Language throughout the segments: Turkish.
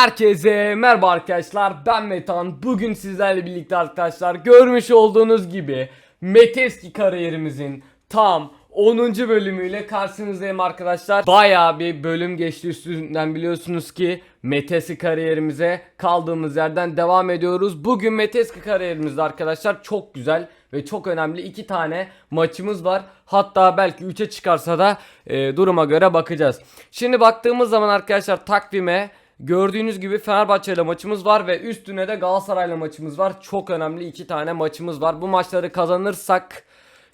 Herkese merhaba arkadaşlar ben Metan Bugün sizlerle birlikte arkadaşlar görmüş olduğunuz gibi Meteski kariyerimizin tam 10. bölümüyle karşınızdayım arkadaşlar Baya bir bölüm geçti üstünden biliyorsunuz ki Meteski kariyerimize kaldığımız yerden devam ediyoruz Bugün Meteski kariyerimizde arkadaşlar çok güzel ve çok önemli iki tane maçımız var. Hatta belki 3'e çıkarsa da e, duruma göre bakacağız. Şimdi baktığımız zaman arkadaşlar takvime gördüğünüz gibi Fenerbahçe ile maçımız var ve üstüne de Galatasaray'la maçımız var. Çok önemli iki tane maçımız var. Bu maçları kazanırsak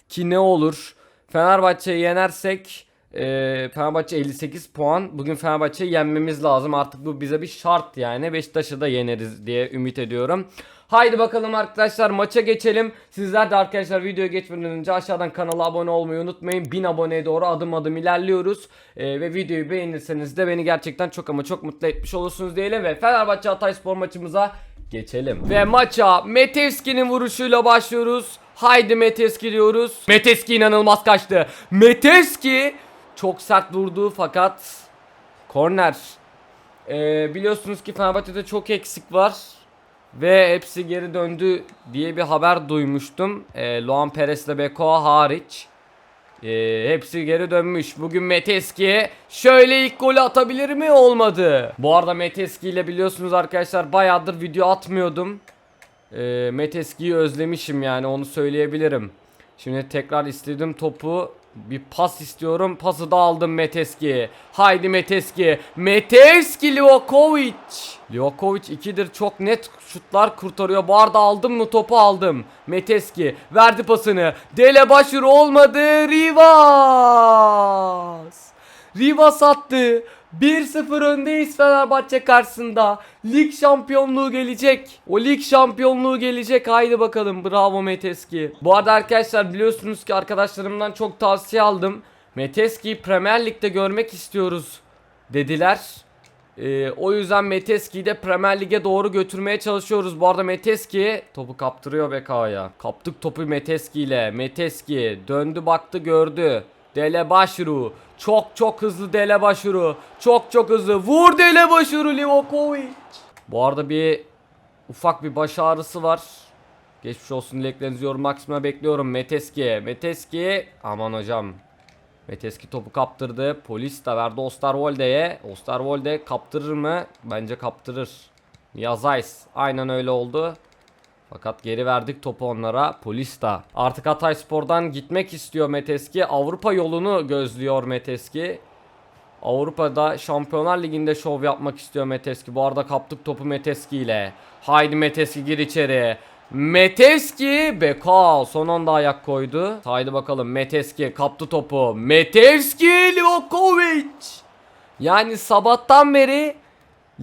ki ne olur? Fenerbahçe'yi yenersek e, Fenerbahçe 58 puan. Bugün Fenerbahçe'yi yenmemiz lazım. Artık bu bize bir şart yani. Beşiktaş'ı da yeneriz diye ümit ediyorum. Haydi bakalım arkadaşlar maça geçelim. Sizler de arkadaşlar videoya geçmeden önce aşağıdan kanala abone olmayı unutmayın. 1000 aboneye doğru adım adım ilerliyoruz. Ee, ve videoyu beğenirseniz de beni gerçekten çok ama çok mutlu etmiş olursunuz diyelim. Ve Fenerbahçe Hatayspor maçımıza geçelim. Ve maça Metevski'nin vuruşuyla başlıyoruz. Haydi Metevski diyoruz. Metevski inanılmaz kaçtı. Metevski çok sert vurdu fakat korner. Ee, biliyorsunuz ki Fenerbahçe'de çok eksik var. Ve hepsi geri döndü diye bir haber duymuştum. E, Luan Perez ile Beko hariç. E, hepsi geri dönmüş. Bugün Meteski şöyle ilk golü atabilir mi? Olmadı. Bu arada Meteski ile biliyorsunuz arkadaşlar bayağıdır video atmıyordum. E, Meteski'yi özlemişim yani onu söyleyebilirim. Şimdi tekrar istedim topu. Bir pas istiyorum. Pası da aldım Meteski. Haydi Meteski. Meteski Livakovic. Livakovic ikidir çok net şutlar kurtarıyor. Bu arada aldım mı topu aldım. Meteski verdi pasını. Dele başvuru olmadı. Rivas. Rivas attı. 1-0 öndeyiz Fenerbahçe karşısında. Lig şampiyonluğu gelecek. O lig şampiyonluğu gelecek. Haydi bakalım. Bravo Meteski. Bu arada arkadaşlar biliyorsunuz ki arkadaşlarımdan çok tavsiye aldım. Meteski'yi Premier Lig'de görmek istiyoruz dediler. Ee, o yüzden Meteski'yi de Premier Lig'e doğru götürmeye çalışıyoruz. Bu arada Meteski topu kaptırıyor BK'ya. Kaptık topu Meteski ile. Meteski döndü baktı gördü. Dele Başuru. Çok çok hızlı Dele Başuru. Çok çok hızlı. Vur Dele Başuru Livakovic. Bu arada bir ufak bir baş ağrısı var. Geçmiş olsun dileklerinizi yorum maksimuma bekliyorum. Meteski. Meteski. Aman hocam. Meteski topu kaptırdı. Polis de verdi Osterwolde'ye. Osterwolde kaptırır mı? Bence kaptırır. Yazays. Aynen öyle oldu. Fakat geri verdik topu onlara. Polis de. Artık Hatay Spor'dan gitmek istiyor Meteski. Avrupa yolunu gözlüyor Meteski. Avrupa'da Şampiyonlar Ligi'nde şov yapmak istiyor Meteski. Bu arada kaptık topu Meteski ile. Haydi Meteski gir içeri. Meteski Beka son anda ayak koydu. Haydi bakalım Meteski kaptı topu. Meteski Livakovic. Yani sabahtan beri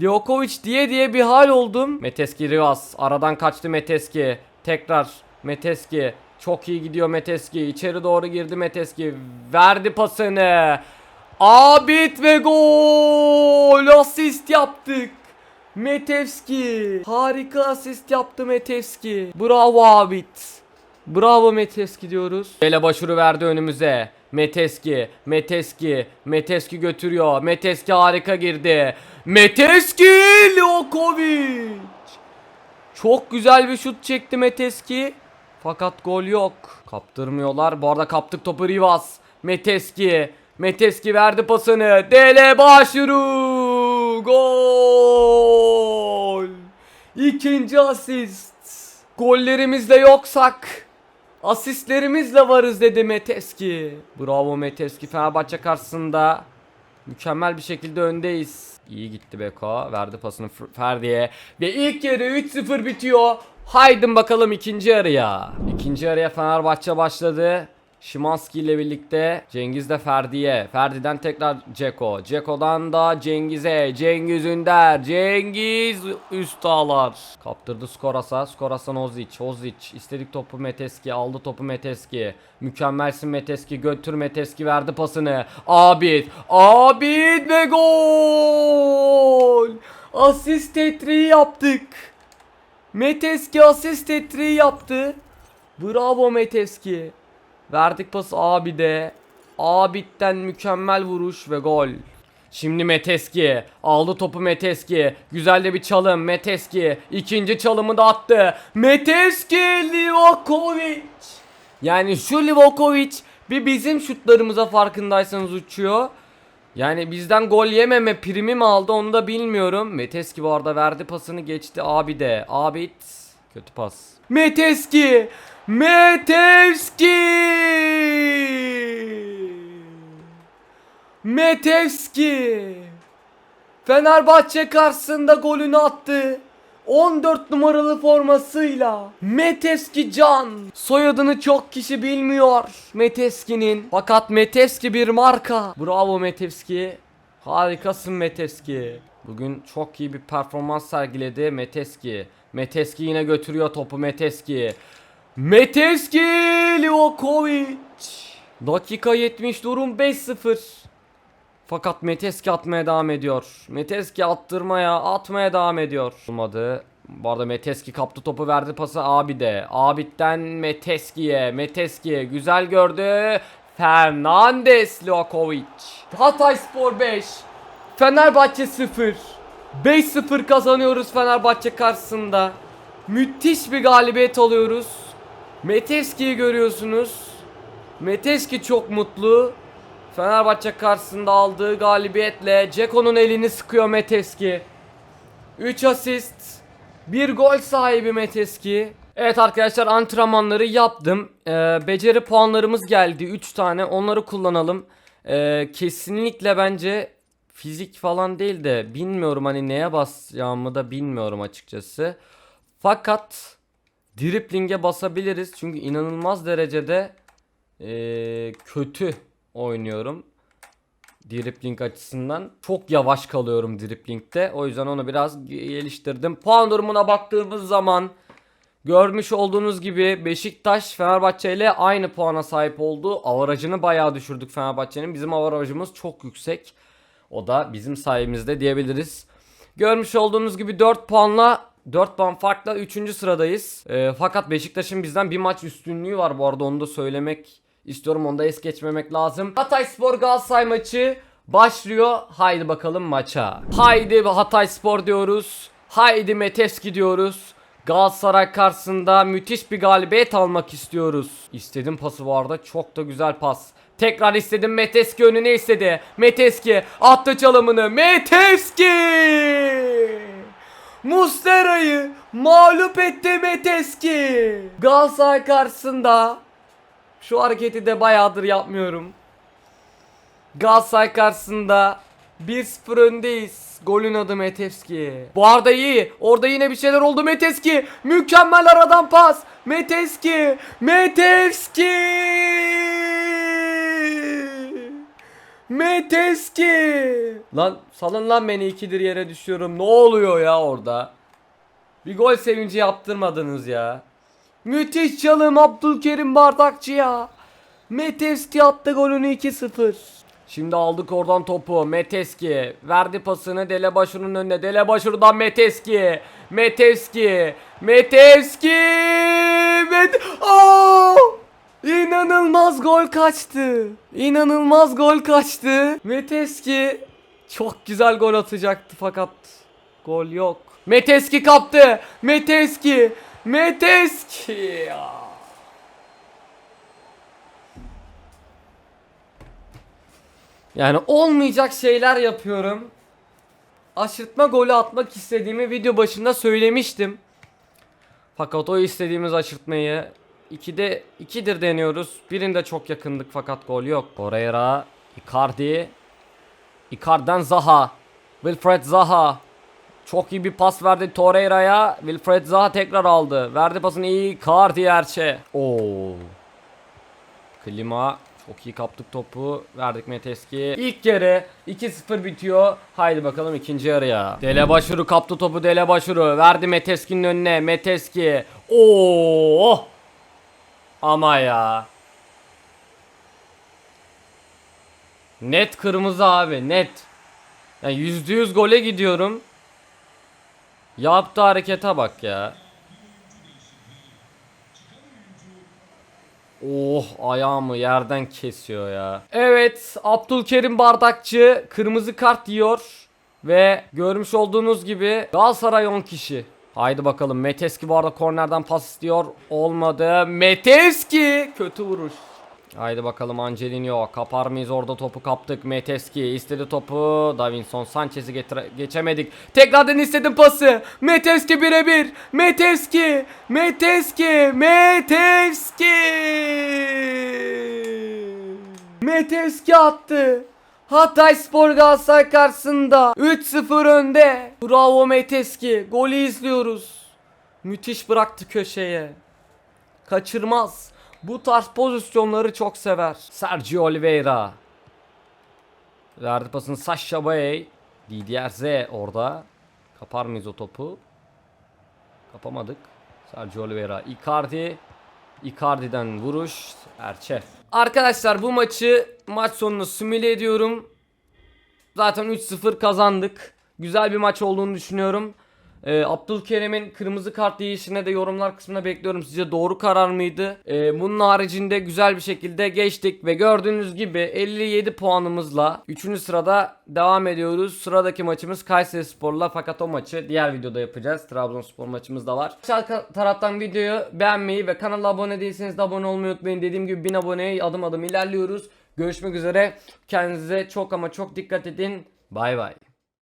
Livakovic diye diye bir hal oldum. Meteski Rivas aradan kaçtı Meteski. Tekrar Meteski. Çok iyi gidiyor Meteski. İçeri doğru girdi Meteski. Verdi pasını. Abit ve gol. Asist yaptık. Metevski. Harika asist yaptı Metevski. Bravo Abit. Bravo Meteski diyoruz. Ele başvuru verdi önümüze. Meteski, Meteski, Meteski götürüyor. Meteski harika girdi. Meteski Livakovic. Çok güzel bir şut çekti Meteski. Fakat gol yok. Kaptırmıyorlar. Bu arada kaptık topu Rivas. Meteski. Meteski verdi pasını. Dele başvuru. Gol. İkinci asist. Gollerimizde yoksak asistlerimizle varız dedi Meteski. Bravo Meteski. Fenerbahçe karşısında mükemmel bir şekilde öndeyiz. İyi gitti Beko. Verdi pasını Ferdi'ye. Ve ilk yarı 3-0 bitiyor. Haydın bakalım ikinci yarıya. İkinci yarıya Fenerbahçe başladı. Şimanski ile birlikte Cengiz de Ferdi'ye. Ferdi'den tekrar Ceko. Ceko'dan da Cengiz'e. Cengiz Ünder. Cengiz üst ağlar. Kaptırdı Skoras'a. Skoras'tan Ozic. Ozic. istedik topu Meteski. Aldı topu Meteski. Mükemmelsin Meteski. Götür Meteski verdi pasını. Abid. Abid ve gol. Asist tetriği yaptık. Meteski asist tetriği yaptı. Bravo Meteski. Verdik pası Abid'e. Abid'den mükemmel vuruş ve gol. Şimdi Meteski aldı topu Meteski. Güzel de bir çalım Meteski. ikinci çalımı da attı. Meteski Livakovic. Yani şu Livakovic bir bizim şutlarımıza farkındaysanız uçuyor. Yani bizden gol yememe primi mi aldı onu da bilmiyorum. Meteski bu arada verdi pasını geçti abi de. Abi kötü pas. Meteski! Meteski! Metevski! Fenerbahçe karşısında golünü attı. 14 numaralı formasıyla. Metevski Can. Soyadını çok kişi bilmiyor Metevski'nin. Fakat Metevski bir marka. Bravo Metevski. Harikasın Metevski. Bugün çok iyi bir performans sergiledi Metevski. Metevski yine götürüyor topu Metevski Metevski Livakovic Dakika 70 durum 5-0 fakat Meteski atmaya devam ediyor. Meteski attırmaya, atmaya devam ediyor. Olmadı. Bu arada Meteski kaptı topu verdi pası abi de. Abid'den Meteski'ye. Meteski güzel gördü. Fernandes Livakovic. Hatay Spor 5. Fenerbahçe 0. 5-0 kazanıyoruz Fenerbahçe karşısında. Müthiş bir galibiyet alıyoruz. Meteski'yi görüyorsunuz. Meteski çok mutlu. Fenerbahçe karşısında aldığı galibiyetle Ceko'nun elini sıkıyor Meteski. 3 asist, 1 gol sahibi Meteski. Evet arkadaşlar antrenmanları yaptım. Ee, beceri puanlarımız geldi 3 tane. Onları kullanalım. Ee, kesinlikle bence fizik falan değil de bilmiyorum hani neye basacağımı da bilmiyorum açıkçası. Fakat dripling'e basabiliriz çünkü inanılmaz derecede ee, kötü oynuyorum. Dripling açısından. Çok yavaş kalıyorum dripling'de. O yüzden onu biraz geliştirdim. Puan durumuna baktığımız zaman görmüş olduğunuz gibi Beşiktaş Fenerbahçe ile aynı puana sahip oldu. Avarajını bayağı düşürdük Fenerbahçe'nin. Bizim avarajımız çok yüksek. O da bizim sayemizde diyebiliriz. Görmüş olduğunuz gibi 4 puanla 4 puan farkla 3. sıradayız. Ee, fakat Beşiktaş'ın bizden bir maç üstünlüğü var bu arada onu da söylemek istiyorum. Onu da es geçmemek lazım. Hatay Spor Galatasaray maçı başlıyor. Haydi bakalım maça. Haydi Hatay Spor diyoruz. Haydi Meteski diyoruz. Galatasaray karşısında müthiş bir galibiyet almak istiyoruz. İstedim pası bu arada. Çok da güzel pas. Tekrar istedim Meteski önüne istedi. Meteski attı çalımını. Meteski! Mustera'yı mağlup etti Meteski. Galatasaray karşısında şu hareketi de bayağıdır yapmıyorum. Galatasaray karşısında 1-0 öndeyiz. Golün adı Meteski. Bu arada iyi. Orada yine bir şeyler oldu Meteski. Mükemmel aradan pas. Meteski. Meteski. Meteski. Lan salın lan beni ikidir yere düşüyorum. Ne oluyor ya orada? Bir gol sevinci yaptırmadınız ya. Müthiş çalım Abdülkerim Bardakçı'ya. Meteski attı golünü 2-0. Şimdi aldık oradan topu. Meteski verdi pasını Delebaşu'nun önüne. Delebaşu'dan Meteski. Meteski. Meteski. Met Aa! Gol kaçtı. İnanılmaz gol kaçtı. Meteski çok güzel gol atacaktı fakat gol yok. Meteski kaptı. Meteski. Meteski ya. Yani olmayacak şeyler yapıyorum. Aşırtma golü atmak istediğimi video başında söylemiştim. Fakat o istediğimiz aşırtmayı 2'de 2'dir deniyoruz. Birinde çok yakındık fakat gol yok. Torreira, Icardi, Icardi'den Zaha, Wilfred Zaha. Çok iyi bir pas verdi Torreira'ya. Wilfred Zaha tekrar aldı. Verdi pasını iyi Icardi Erçe. Oo. Klima çok iyi kaptık topu. Verdik Meteski. İlk yarı 2-0 bitiyor. Haydi bakalım ikinci yarıya. Dele Başuru kaptı topu Dele Başuru. Verdi Meteski'nin önüne. Meteski. Oo! Ama ya. Net kırmızı abi net. Yani %100 gole gidiyorum. Yaptığı harekete bak ya. Oh ayağımı yerden kesiyor ya. Evet Abdülkerim Bardakçı kırmızı kart yiyor. Ve görmüş olduğunuz gibi Galatasaray 10 kişi. Haydi bakalım Meteski bu arada kornerden pas istiyor. Olmadı. Meteski! Kötü vuruş. Haydi bakalım Angelino kapar mıyız? Orada topu kaptık. Meteski istedi topu. Davinson Sanchez'i getire- geçemedik. Tekrardan istedim pası. Meteski birebir. Meteski! Meteski! Meteski! Meteski attı Hatay Spor Galatasaray karşısında 3-0 önde Bravo Meteski golü izliyoruz Müthiş bıraktı köşeye Kaçırmaz. Bu tarz pozisyonları çok sever. Sergio Oliveira. Verdi pasını Sasha Boye. Didier Z orada. Kapar mıyız o topu? Kapamadık. Sergio Oliveira. Icardi. Icardi'den vuruş. Erçe. Arkadaşlar bu maçı maç sonunu simüle ediyorum. Zaten 3-0 kazandık. Güzel bir maç olduğunu düşünüyorum. Ee, Abdülkerim'in kırmızı kart yiyişine de yorumlar kısmına bekliyorum. Sizce doğru karar mıydı? Ee, bunun haricinde güzel bir şekilde geçtik ve gördüğünüz gibi 57 puanımızla 3. sırada devam ediyoruz. Sıradaki maçımız Kayseri Spor'la fakat o maçı diğer videoda yapacağız. Trabzonspor maçımız da var. Aşağı taraftan videoyu beğenmeyi ve kanala abone değilseniz de abone olmayı unutmayın. Dediğim gibi 1000 aboneye adım adım ilerliyoruz. Görüşmek üzere. Kendinize çok ama çok dikkat edin. Bay bay.